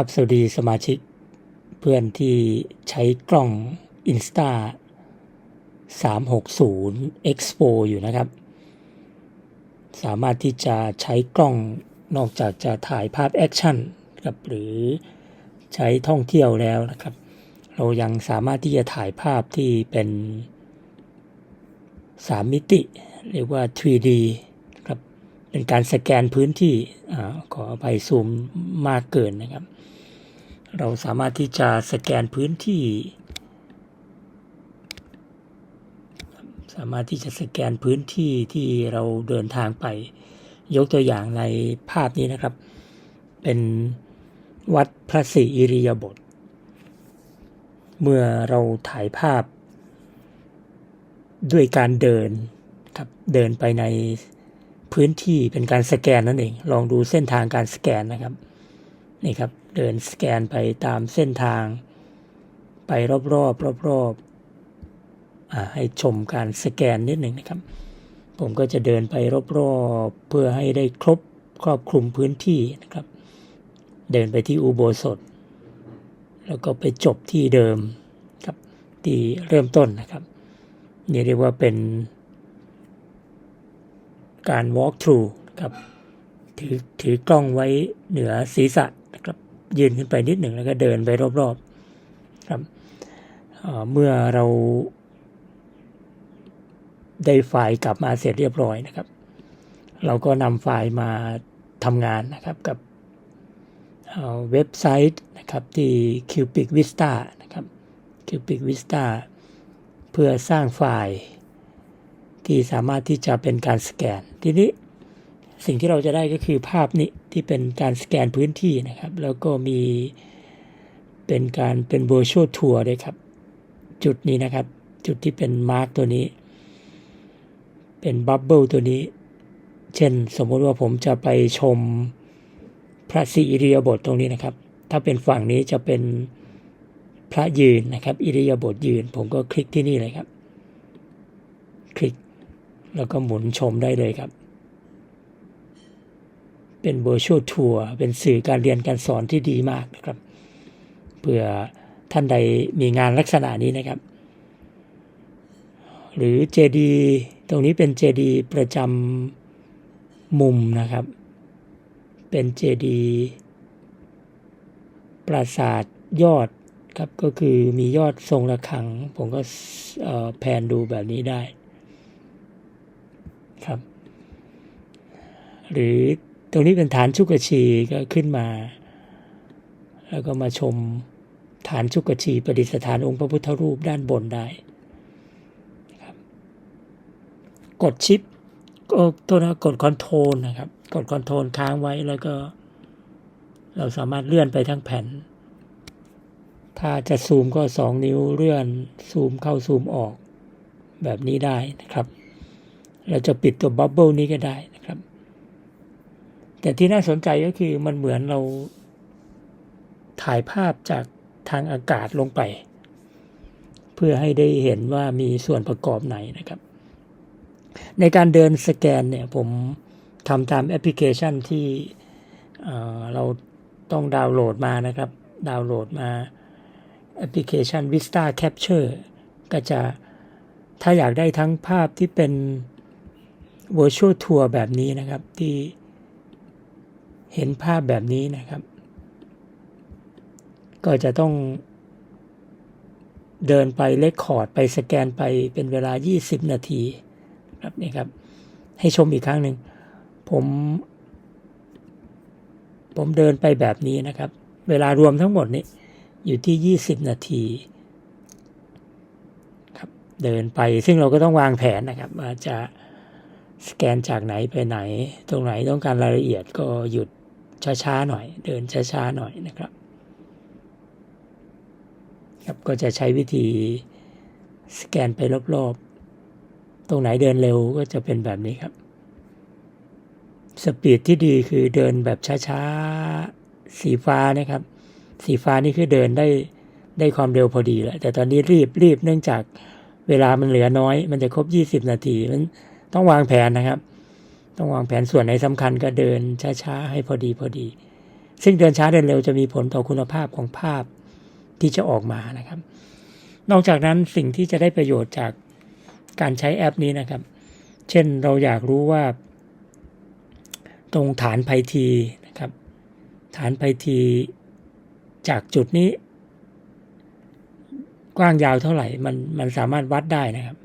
ครับสวัสดีสมาชิก เพื่อนที่ใช้กล้อง Insta 360 Expo อยู่นะครับ สามารถที่จะใช้กล้องนอกจากจะถ่ายภาพแอคชั่นครับหรือใช้ท่องเที่ยวแล้วนะครับ เรายังสามารถที่จะถ่ายภาพที่เป็น 3 มิติ เรียกว่า 3D เป็นการสแกนพื้นที่อขออภัยซูมมากเกินนะครับ เราสามารถที่จะสแกนพื้นที่ สามารถที่จะสแกนพื้นที่ที่เราเดินทางไป ยกตัวอย่างในภาพนี้นะครับ เป็นวัดพระศรีอิริยาบถเมื่อเราถ่ายภาพด้วยการเดินครับเดินไปใน พื้นที่เป็นการสแกนนั่นเอง ลองดูเส้นทางการสแกนนะครับ นี่ครับ เดินสแกนไปตามเส้นทาง ไปรอบๆรอบๆอ่าให้ชมการสแกนนิดหนึ่งนะครับ ผมก็จะเดินไปรอบๆเพื่อให้ได้ครบครอบคลุมพื้นที่นะครับ เดินไปที่อุโบสถ แล้วก็ไปจบที่เดิมครับที่เริ่มต้นนะครับ นี่เรียกว่าเป็น การ walk through ครับถือถือกล้องไว้เหนือศีรษะนะครับยืนขึ้นไปนิดหนึ่งแล้วก็เดินไปรอบๆครับเเมื่อเราได้ไฟล์กลับมาเสร็จเรียบร้อยนะครับ เราก็นำไฟล์มาทำงานนะครับกับเเว็บไซต์นะครับที่ Cubic Vista นะครับ Cubic Vista เพื่อสร้างไฟล์ ที่สามารถที่จะเป็นการสแกน ทีนี้สิ่งที่เราจะได้ก็คือภาพนี้ที่เป็นการสแกนพื้นที่นะครับ แล้วก็มีเป็นการเป็น virtual tour ด้วยครับ จุดนี้นะครับ จุดที่เป็นมาร์กตัวนี้ เป็นบับเบิลตัวนี้ เช่นสมมติว่าผมจะไปชมพระศรีอิริยาบถตรงนี้นะครับ ถ้าเป็นฝั่งนี้จะเป็นพระยืนนะครับ อิริยาบถยืน ผมก็คลิกที่นี่เลยครับ คลิก แล้วก็หมุนชมได้เลยครับ เป็น virtual tour เป็นสื่อการเรียนการสอนที่ดีมากนะครับเพื่อท่านใดมีงานลักษณะนี้นะครับ หรือเจดีตรงนี้เป็นเจดีประจำมุมนะครับ เป็นเจดีปราสาทยอดครับก็คือมียอดทรงระฆัง ผมก็เอ่อแผนดูแบบนี้ได้ ครับ หรือตรงนี้เป็นฐานชุกชีก็ขึ้นมา แล้วก็มาชมฐานชุกชีประดิษฐานองค์พระพุทธรูปด้านบนได้ครับกดชิปก็ตัวนะกดคอนโทรลนะครับ กดคอนโทรลค้างไว้แล้วก็ เราสามารถเลื่อนไปทั้งแผ่น ถ้าจะซูมก็สองนิ้วเลื่อนซูมเข้าซูมออกแบบนี้ได้นะครับ เราจะปิดตัวบับเบิลนี้ก็ได้นะครับ แต่ที่น่าสนใจก็คือมันเหมือนเราถ่ายภาพจากทางอากาศลงไป เพื่อให้ได้เห็นว่ามีส่วนประกอบไหนนะครับ ในการเดินสแกนเนี่ยผมทำตามแอปพลิเคชันที่เอ่อเราต้องดาวน์โหลดมานะครับ ดาวน์โหลดมาแอปพลิเคชัน Vista Capture ก็จะถ้าอยากได้ทั้งภาพที่เป็น Virtual Tour แบบนี้นะครับที่เห็นภาพแบบนี้นะครับ ก็จะต้องเดินไปเลคคอร์ดไปสแกนไปเป็นเวลา 20 นาทีครับนี่ครับ ให้ชมอีกครั้งหนึ่งผม ผมเดินไปแบบนี้นะครับ เวลารวมทั้งหมดนี้อยู่ที่ 20 นาทีครับเดินไปซึ่งเราก็ต้องวางแผนนะครับว่าจะ สแกนจากไหนไปไหน ตรงไหนต้องการรายละเอียดก็หยุดช้าๆหน่อย เดินช้าๆหน่อยนะครับ ครับก็จะใช้วิธีสแกนไปรอบๆ ตรงไหนเดินเร็วก็จะเป็นแบบนี้ครับ สปีดที่ดีคือเดินแบบช้าๆ สีฟ้านะครับ สีฟ้านี่คือเดินได้ได้ความเร็วพอดีแหละแต่ตอนนี้รีบรีบเนื่องจากเวลามันเหลือน้อย มันจะครบ 20 นาทีมัน ต้องวางแผนนะครับ ต้องวางแผนส่วนไหนสำคัญก็เดินช้าๆให้พอดีพอดี ซึ่งเดินช้าเดินเร็วจะมีผลต่อคุณภาพของภาพที่จะออกมานะครับ นอกจากนั้นสิ่งที่จะได้ประโยชน์จากการใช้แอปนี้นะครับ เช่นเราอยากรู้ว่า ตรงฐานไพทีนะครับ ฐานไพทีจากจุดนี้ กว้างยาวเท่าไหร่มันมันสามารถวัดได้นะครับ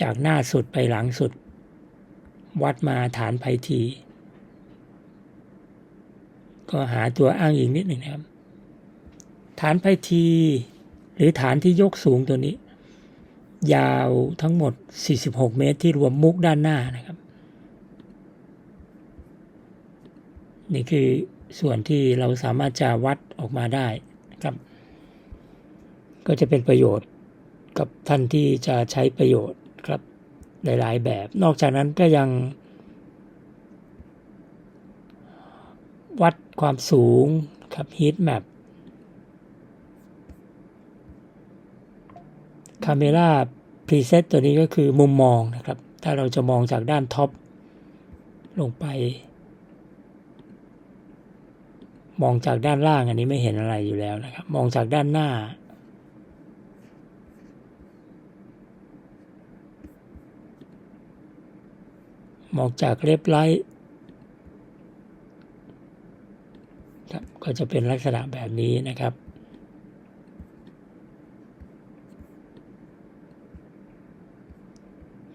จากหน้าสุดไปหลังสุด วัดมาฐานไพที ก็หาตัวอ้างอิงนิดหนึ่งนะครับ ฐานไพที หรือฐานที่ยกสูงตัวนี้ ยาวทั้งหมด 46 เมตรที่รวมมุกด้านหน้านะครับ นี่คือส่วนที่เราสามารถจะวัดออกมาได้นะครับ ก็จะเป็นประโยชน์กับท่านที่จะใช้ประโยชน์ ครับหลายๆ แบบ นอกจากนั้นก็ยัง วัดความสูงครับ heat map คาเมราพรีเซตตัวนี้ก็คือมุมมองนะครับ ถ้าเราจะมองจากด้านท็อปลงไป มองจากด้านล่างอันนี้ไม่เห็นอะไรอยู่แล้วนะครับ มองจากด้านหน้า มองจากเล็บไลท์ครับก็จะเป็นลักษณะแบบนี้นะครับ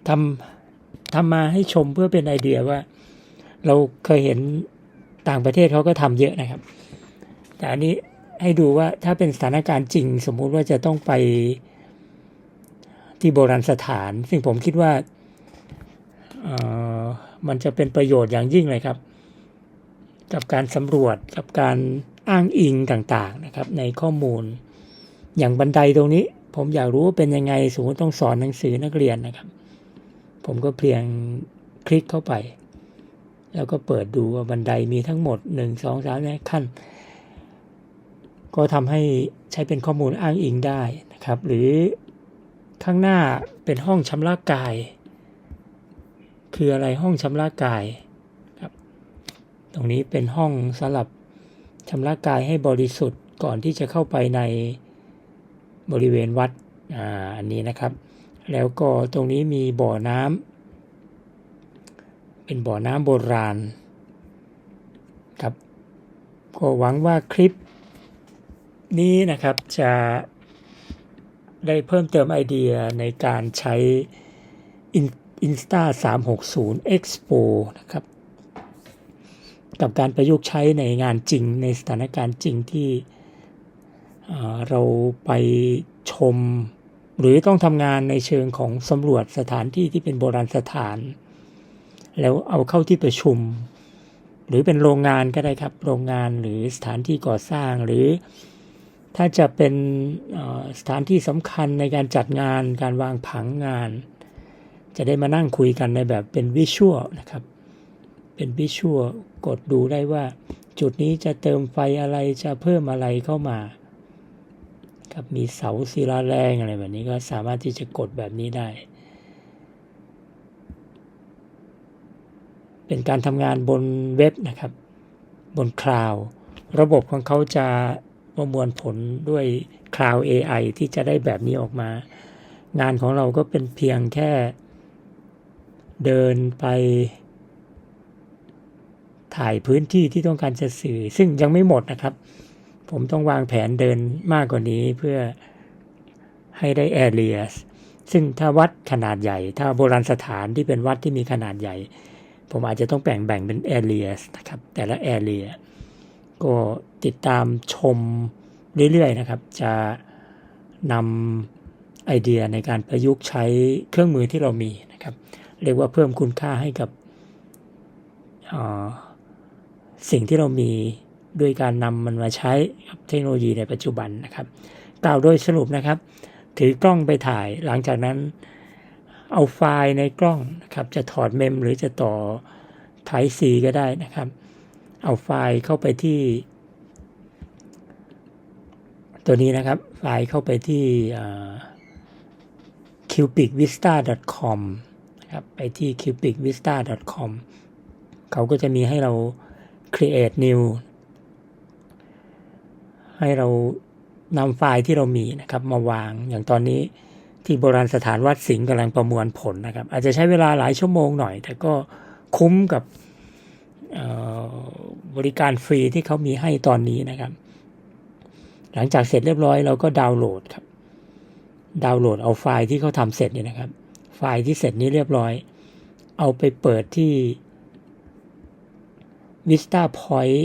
ทำทำมาให้ชมเพื่อเป็นไอเดียว่า เราเคยเห็นต่างประเทศเขาก็ทำเยอะนะครับ แต่อันนี้ให้ดูว่าถ้าเป็นสถานการณ์จริง สมมุติว่าจะต้องไปที่โบราณสถาน ซึ่งผมคิดว่า มันจะเป็นประโยชน์อย่างยิ่งเลยครับ กับการสำรวจกับการอ้างอิงต่างๆนะครับ ในข้อมูล อย่างบันไดตรงนี้ ผมอยากรู้ว่าเป็นยังไงสมมติต้องสอนหนังสือนักเรียนนะครับ ผมก็เพียงคลิกเข้าไป แล้วก็เปิดดูว่าบันไดมีทั้งหมดหนึ่งสองสามขั้น ก็ทำให้ใช้เป็นข้อมูลอ้างอิงได้นะครับ หรือข้างหน้าเป็นห้องชำระกาย คืออะไรห้องชำระกายครับตรงนี้เป็นห้องสำหรับชำระกายให้บริสุทธิ์ก่อนที่จะเข้าไปในบริเวณวัดอ่าอันนี้นะครับ แล้วก็ตรงนี้มีบ่อน้ำเป็นบ่อน้ำโบราณครับก็หวังว่าคลิปนี้นะครับจะได้เพิ่มเติมไอเดียในการใช้ Insta 360 Expo นะครับ กับการประยุกต์ใช้ในงานจริงในสถานการณ์จริงที่เราไปชม หรือต้องทำงานในเชิงของสำรวจสถานที่ที่เป็นโบราณสถาน แล้วเอาเข้าที่ประชุม หรือเป็นโรงงานก็ได้ครับ โรงงานหรือสถานที่ก่อสร้างหรือถ้าจะเป็นสถานที่สำคัญในการจัดงานการวางผังงาน จะได้มานั่งคุยกันในแบบเป็นวิชวลนะครับ เป็นวิชวลกดดูได้ว่า จุดนี้จะเติมไฟอะไรจะเพิ่มอะไรเข้ามาครับมีเสาศิลาแรงอะไรแบบนี้ก็สามารถที่จะกดแบบนี้ได้ เป็นการทำงานบนเว็บนะครับ บนคลาวระบบของเขาจะประมวลผลด้วย Cloud AI ที่จะได้แบบนี้ออกมา งานของเราก็เป็นเพียงแค่ เดินไป ถ่ายพื้นที่ที่ต้องการจะสื่อ ซึ่งยังไม่หมดนะครับ ผมต้องวางแผนเดินมากกว่านี้เพื่อให้ได้ areas ซึ่งถ้าวัดขนาดใหญ่ ถ้าโบราณสถานที่เป็นวัดที่มีขนาดใหญ่ ผมอาจจะต้องแบ่งแบ่งเป็น areas นะครับ แต่ละ area ก็ติดตามชมเรื่อยๆนะครับ จะนำไอเดียในการประยุกต์ใช้เครื่องมือที่เรามี เรียกว่าเพิ่มคุณค่าให้กับสิ่งที่เรามีด้วยการนำมันมาใช้กับเทคโนโลยีในปัจจุบันนะครับ กล่าวโดยสรุปนะครับ ถือกล้องไปถ่ายหลังจากนั้นเอาไฟล์ในกล้องนะครับ จะถอดเมมหรือจะต่อ Type C ก็ได้นะครับ เอาไฟล์เข้าไปที่ ตัวนี้นะครับ ไฟล์เข้าไปที่ cupicvista.com นะครับไปที่ cupicvista.com เขาก็จะมีให้เรา create new ให้เรานำไฟล์ที่เรามีนะครับ มาวางอย่างตอนนี้ที่โบราณสถานวัดสิงห์กำลังประมวลผลนะครับ อาจจะใช้เวลาหลายชั่วโมงหน่อย แต่ก็คุ้มกับบริการฟรีที่เขามีให้ตอนนี้นะครับ หลังจากเสร็จเรียบร้อยเราก็ดาวน์โหลดครับ ดาวน์โหลดเอาไฟล์ที่เขาทำเสร็จเนี่ยนะครับ ไฟล์ที่เสร็จนี้เรียบร้อย เอาไปเปิดที่ Vista Point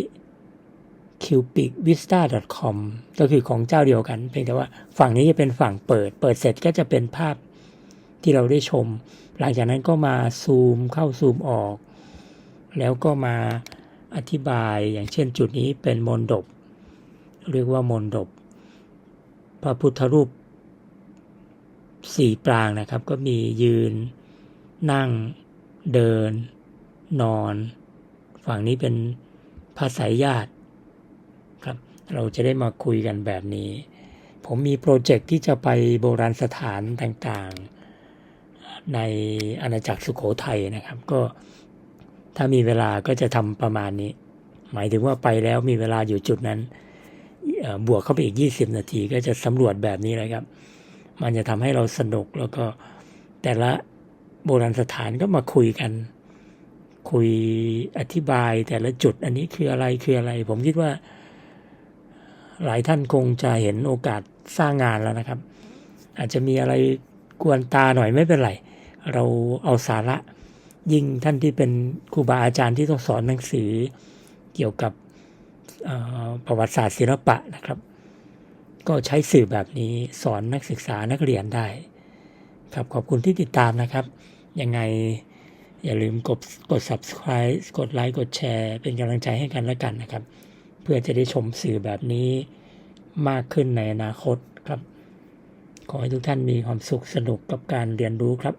cubic vista com ก็คือของเจ้าเดียวกัน เพียงแต่ว่าฝั่งนี้จะเป็นฝั่งเปิด เปิดเสร็จก็จะเป็นภาพที่เราได้ชม หลังจากนั้นก็มาซูมเข้าซูมออก แล้วก็มาอธิบายอย่างเช่นจุดนี้เป็นมนดบ เรียกว่ามนดบ พระพุทธรูป สี่ปรางนะครับ ก็มียืน นั่ง เดิน นอน ฝั่งนี้เป็นภาษาญาติครับ เราจะได้มาคุยกันแบบนี้ ผมมีโปรเจกต์ที่จะไปโบราณสถานต่างๆ ในอาณาจักรสุโขทัยนะครับ ก็ถ้ามีเวลาก็จะทำประมาณนี้ หมายถึงว่าไปแล้วมีเวลาอยู่จุดนั้น บวกเข้าไปอีก 20 นาทีก็จะสำรวจแบบนี้เลยครับ มันจะทำให้เราสนุกแล้วก็แต่ละโบราณสถานก็มาคุยกัน คุยอธิบายแต่ละจุดอันนี้คืออะไรคืออะไร ผมคิดว่า หลายท่านคงจะเห็นโอกาสสร้างงานแล้วนะครับ อาจจะมีอะไรกวนตาหน่อยไม่เป็นไร เราเอาสาระยิ่งท่านที่เป็นครูบาอาจารย์ที่ต้องสอนหนังสือเกี่ยวกับประวัติศาสตร์ศิลปะนะครับ ก็ใช้สื่อแบบนี้สอนนักศึกษานักเรียนได้ ครับขอบคุณที่ติดตามนะครับ ยังไงอย่าลืมกดกด subscribe กดไลค์กดแชร์เป็นกำลังใจให้กันและกันนะครับ เพื่อจะได้ชมสื่อแบบนี้มากขึ้นในอนาคตครับ ขอให้ทุกท่านมีความสุขสนุกกับการเรียนรู้ครับ